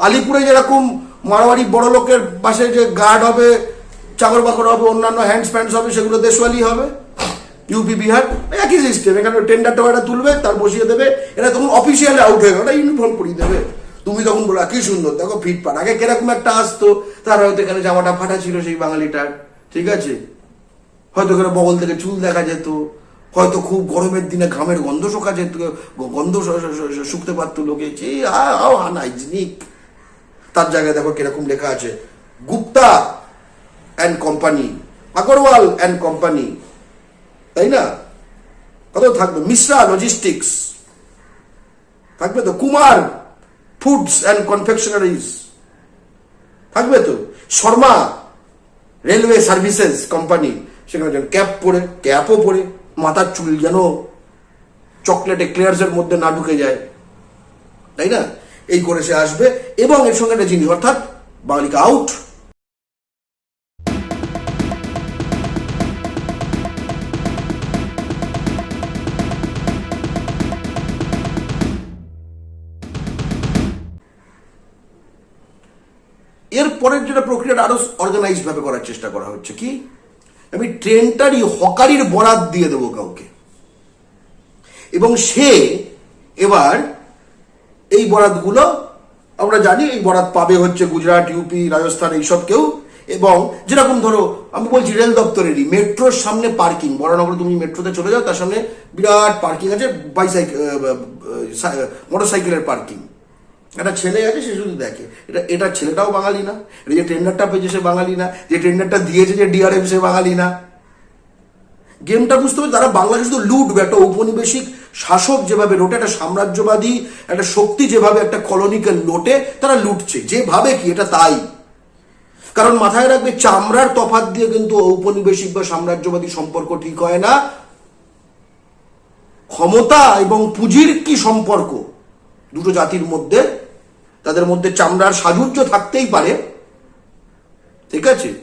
আলিপুরে যেরকম মারোয়ারি বড় লোকের পাশে যে গার্ড হবে, চাকর বাকর হবে, অন্যান্য হ্যান্ডস প্যান্টস হবে, সেগুলো দেশওয়ালি হবে। ইউপি বিহার, একই সিস্টেম এখানে টেন্ডারটা ওরা তুলবে, তার বসিয়ে দেবে। এরা তখন অফিসিয়ালি আউট হয়ে গেল। ইউনিফর্ম পরিয়ে দেবে। তুমি তখন বলো কি সুন্দর। দেখো ফিটপাট আগে কীরকম একটা আসতো, তার হয়তো এখানে জামাটা ফাটা ছিল সেই বাঙালিটার। ঠিক আছে? হয়তো এখানে বগল থেকে চুল দেখা যেত। হয়তো খুব গরমের দিনে ঘামের গন্ধ শোকা যেত। গন্ধ শুকতে পারতো লোকে। আ- আও আনহাইজিনিক তার জায়গায় দেখো কীরকম লেখা আছে, Gupta and company Agarwal and company তাই না? কত থাকবে? মিশ্রা লজিস্টিক্স থাকবে তো? কুমার ফুডস অ্যান্ড কনফেকশনারিজ থাকবে তো? শর্মা রেলওয়ে সার্ভিসেস কোম্পানি সেখানে যেন ক্যাপ পরে ক্যাপও পরে মাথার চুল যেন চকলেটে ক্লিয়ার্সের মধ্যে না ঢুকে যায়, তাই না? এই করে সে আসবে এবং এর সঙ্গে একটা জিনিস, অর্থাৎ বাঙালিকে আউট এর পরের যেটা প্রক্রিয়াটা আরও অর্গানাইজড ভাবে করার চেষ্টা করা হচ্ছে কি? আমি ট্রেনটারই হকারির বরাত দিয়ে দেবো কাউকে। এবং সে এবার এই বরাতগুলো আমরা জানি, এই বরাত পাবে হচ্ছে গুজরাট, ইউপি, রাজস্থান, এইসব কেউ। এবং যেরকম ধরো, আমি বলছি রেল দপ্তরেরই, মেট্রোর সামনে পার্কিং, বরানগর তুমি মেট্রোতে চলে যাও, তার সামনে বিরাট পার্কিং আছে বাইসাইকেল মোটর সাইকেলের পার্কিং। একটা ছেলে আছে, সে শুধু দেখে। এটা এটা ছেলেটাও বাঙালি না, এটা যে টেন্ডারটা পেয়েছে সে বাঙালি না, যে টেন্ডারটা দিয়েছে যে ডিআরএফ সে বাঙালি না। গেমটা বুঝতে হবে তারা বাংলাদেশ শুধু লুটবে একটা ঔপনিবেশিক শাসক যেভাবে লোটে একটা সাম্রাজ্যবাদী, একটা শক্তি যেভাবে একটা কলোনিকে লোটে তারা লুটছে যেভাবে কি, এটা তাই। কারণ মাথায় রাখবে, চামড়ার তফাত দিয়ে কিন্তু ঔপনিবেশিক বা সাম্রাজ্যবাদী সম্পর্ক ঠিক হয় না। ক্ষমতা এবং পুঁজির কি সম্পর্ক? দুটো জাতির মধ্যে, তাদের মধ্যে চামড়ার সাজুর্য থাকতেই পারে। ঠিক আছে?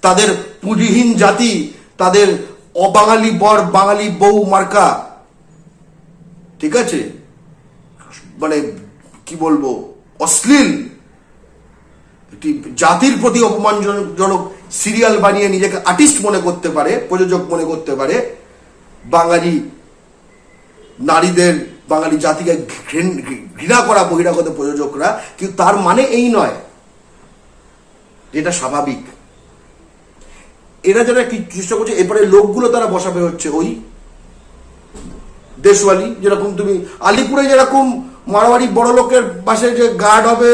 তাদের পুঁজিহীন জাতি, তাদের অবাঙালি বর, বাঙালি বউ মার্কা। ঠিক আছে? মানে কি বলব? অশ্লীল। একটি জাতির প্রতি অপমানজনক সিরিয়াল বানিয়ে নিজেকে আর্টিস্ট মনে করতে পারে, প্রযোজক মনে করতে পারে। বাঙালি নারীদের, বাঙালি জাতিকে ঘৃণা করা, বহিরাগত প্রযোজকরা, কিন্তু তার মানে এই নয়। যেটা স্বাভাবিক। এরা যারা কি চেষ্টা করছে, এরপরে লোকগুলো তারা বসাবে হচ্ছে, ওই দেশওয়ালি যেরকম তুমি, আলিপুরে যেরকম মারোয়ারি বড় লোকের পাশে যে গার্ড হবে,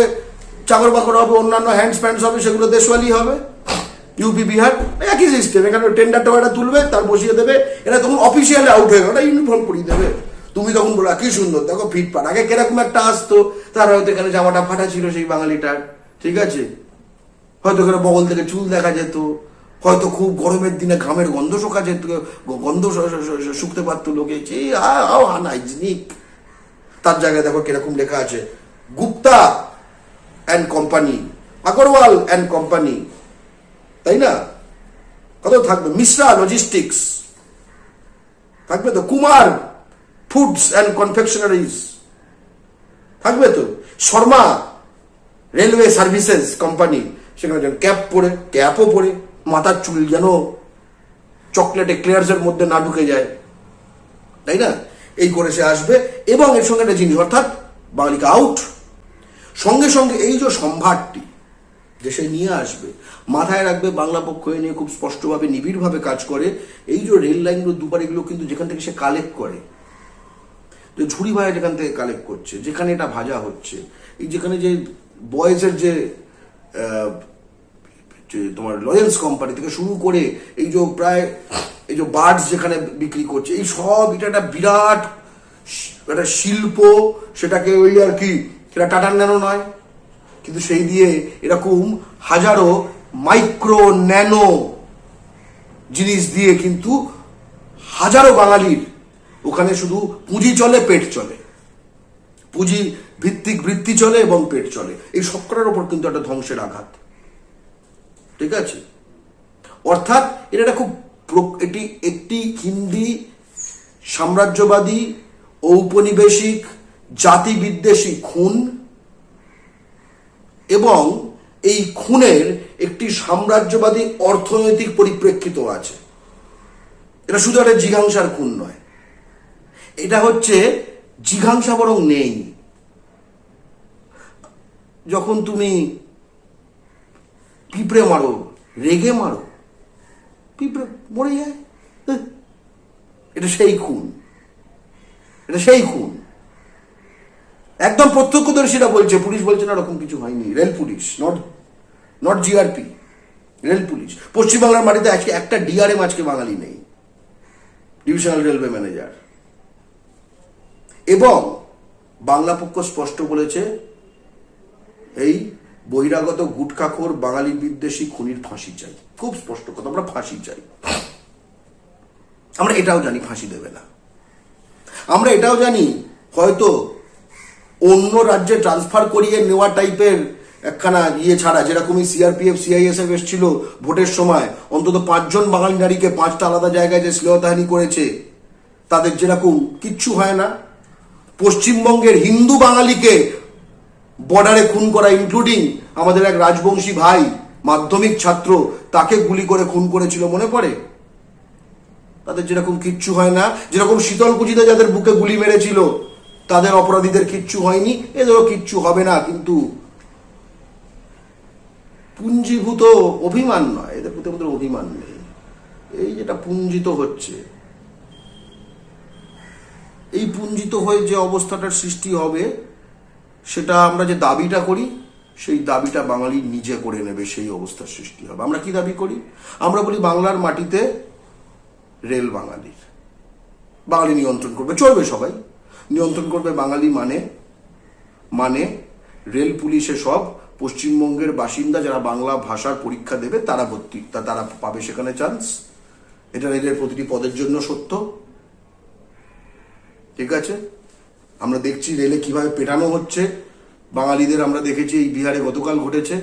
চাকর বাকর হবে, অন্যান্য হ্যান্ডস প্যান্টস হবে, সেগুলো দেশওয়ালি হবে। ইউপি বিহার, একই সিস্টেম এখানে টেন্ডারটা ওরা তুলবে, তার বসিয়ে দেবে, এরা তখন অফিসিয়ালি আউট হয়ে গেল ইউনিফর্ম পরিয়ে দেবে। তুমি তখন বলো কি সুন্দর, দেখো ফিটপাট আগে কীরকম একটা আসতো, তার হয়তো এখানে জামাটা ফাটা ছিল সেই বাঙালিটার, ঠিক আছে? হয়তো এখানে বগল থেকে চুল দেখা যেত হয়তো খুব গরমের দিনে ঘামের গন্ধ শোকা যেত গন্ধ শুকতে পারতো লোকে। তার জায়গায় দেখো কীরকম লেখা আছে, Gupta and company Agarwal and company তাই না? কত থাকবে? মিশ্রা লজিস্টিক্স থাকবে তো? কুমার ফুডস অ্যান্ড কনফেকশনারিজ থাকবে তো? শর্মা রেলওয়ে সার্ভিসেস কোম্পানি সেখানে ক্যাপ পরে ক্যাপও পরে মাথার চুল যেন চকলেটে ক্লিয়ার্সের মধ্যে না ঢুকে যায়। তাই না? এই করে সে আসবে এবং এর সঙ্গে একটা জিনিস, অর্থাৎ বাঙালিকে আউট সঙ্গে সঙ্গে এই যে সম্ভারটি যে সে নিয়ে আসবে, মাথায় রাখবে বাংলা পক্ষ নিয়ে খুব স্পষ্টভাবে, নিবিড়ভাবে কাজ করে। এই যে রেল লাইনগুলো দুবার এগুলো কিন্তু যেখান থেকে সে কালেক্ট করে, যে ঝুড়ি ভাইয়া যেখান থেকে কালেক্ট করছে, যেখানে এটা ভাজা হচ্ছে, এই যেখানে যে বয়েজের যে তোমার লয়েন্স কোম্পানি থেকে শুরু করে এই যে প্রায় এই যে বার্ডস যেখানে বিক্রি করছে, এই সব এটা একটা বিরাট একটা শিল্প, সেটাকে ওই আর কি, সেটা টাটার ন্যানো নয়, কিন্তু সেই দিয়ে এরকম হাজারো মাইক্রো ন্যানো জিনিস দিয়ে কিন্তু হাজারো বাঙালির ওখানে শুধু পুঁজি চলে, পেট চলে। পুঁজি ভিত্তিক বৃত্তি চলে এবং পেট চলে। এই সবকটার ওপর কিন্তু একটা ধ্বংসের আঘাত। ঠিক আছে? অর্থাৎ এটা একটা খুব এটি, একটি হিন্দি সাম্রাজ্যবাদী, ঔপনিবেশিক জাতি বিদ্বেষী খুন এবং এই খুনের একটি সাম্রাজ্যবাদী অর্থনৈতিক পরিপ্রেক্ষিত আছে। এটা শুধু একটা জিঘাংসার খুন নয়। এটা হচ্ছে জিঘাংসা বরং নেই। যখন তুমি পিঁপড়ে মারো, রেগে মারো। পিঁপড়ে মরে যায়। এটা সেই খুন। এটা সেই খুন। একদম প্রত্যক্ষদর্শীরা বলছে, পুলিশ বলছে না, এরকম কিছু হয়নি। Rail police, not not GRP rail police. পশ্চিমবাংলার মাটিতে আজকে একটা ডিআরএম আজকে বাঙালি নেই। ডিভিশনাল রেলওয়ে ম্যানেজার এবং বাংলা পক্ষ স্পষ্ট বলেছে, এই বহিরাগত গুটখাখোর বাঙালি বিদ্বেষী খুনির ফাঁসি চাই। খুব স্পষ্ট কথা, আমরা ফাঁসি চাই। আমরা এটাও জানি, ফাঁসি দেবে না। আমরা এটাও জানি, হয়তো অন্য রাজ্যে ট্রান্সফার করিয়ে নেওয়া টাইপের একখানা ইয়ে ছাড়া, যেরকমই সিআরপিএফ সিআইএসএফ এসেছিল ভোটের সময়, অন্তত পাঁচজন বাঙালি নারীকে পাঁচটা আলাদা জায়গায় যে শ্লীলতাহানি করেছে, তাদের যেরকম কিচ্ছু হয় না। পশ্চিমবঙ্গের হিন্দু বাঙালিকে বর্ডারে খুন করা ইনক্লুডিং আমাদের এক রাজবংশী ভাই, মাধ্যমিক ছাত্র, তাকে গুলি করে খুন করেছিল, মনে পড়ে? তাদের যেরকম কিচ্ছু হয় না। যেরকম শীতলকুচিতে যাদের বুকে গুলি মেরেছিল, তাদের অপরাধীদের কিচ্ছু হয়নি। এদেরও কিচ্ছু হবে না, কিন্তু পুঞ্জীভূত অভিমান নয়। এদের প্রতি আমাদের অভিমান নেই। এই যেটা পুঞ্জিত হচ্ছে, এই পুঞ্জিত হয়ে যে অবস্থাটার সৃষ্টি হবে সেটা আমরা যে দাবিটা করি, সেই দাবিটা বাঙালি নিজে করে নেবে, সেই অবস্থার সৃষ্টি হবে। আমরা কি দাবি করি? আমরা বলি বাংলার মাটিতে রেল বাঙালির। বাঙালি নিয়ন্ত্রণ করবে, চলবে সবাই। নিয়ন্ত্রণ করবে বাঙালি মানে মানে রেল পুলিশে সব পশ্চিমবঙ্গের বাসিন্দা যারা বাংলা ভাষার পরীক্ষা দেবে, তারা ভর্তি তারা পাবে সেখানে চান্স এটা রেলের প্রতিটি পদের জন্য সত্য। ঠিক আছে? আমরা দেখছি রেলে কীভাবে পেটানো হচ্ছে। বাঙালিদের আমরা দেখেছি এই বিহারে গতকাল ঘটেছে।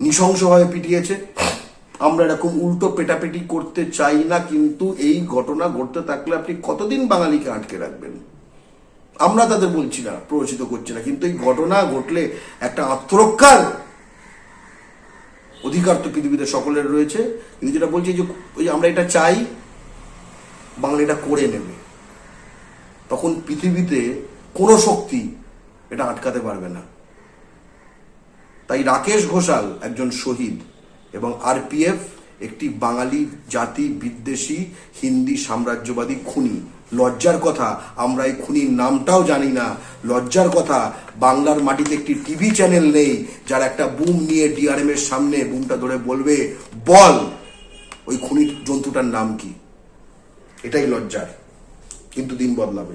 নৃশংসভাবে পিটিয়েছে। আমরা এরকম উল্টো পেটাপেটি করতে চাই না, কিন্তু এই ঘটনা ঘটতে থাকলে আপনি কতদিন বাঙালিকে আটকে রাখবেন? আমরা তাদের বলছি না, প্ররোচিত করছি না। কিন্তু এই ঘটনা ঘটলে একটা আত্মরক্ষার অধিকার তো পৃথিবীতে সকলের রয়েছে। কিন্তু যেটা বলছি যে, ওই আমরা এটা চাই, বাঙালিটা করে নেবে। তখন পৃথিবীতে কোনো শক্তি এটা আটকাতে পারবে না। তাই রাকেশ ঘোষাল একজন শহীদ এবং আরপিএফ একটি বাঙালি, জাতি, বিদ্বেষী, হিন্দি সাম্রাজ্যবাদী খুনি। লজ্জার কথা, আমরা এই খুনির নামটাও জানি না। লজ্জার কথা, বাংলার মাটিতে একটি টিভি চ্যানেল নেই, যার একটা বুম নিয়ে ডিআরএম এর সামনে বুমটা ধরে বলবে, বল, ওই খুনির জন্তুটার নাম কি? এটাই লজ্জার, কিন্তু দিন বদলাবে।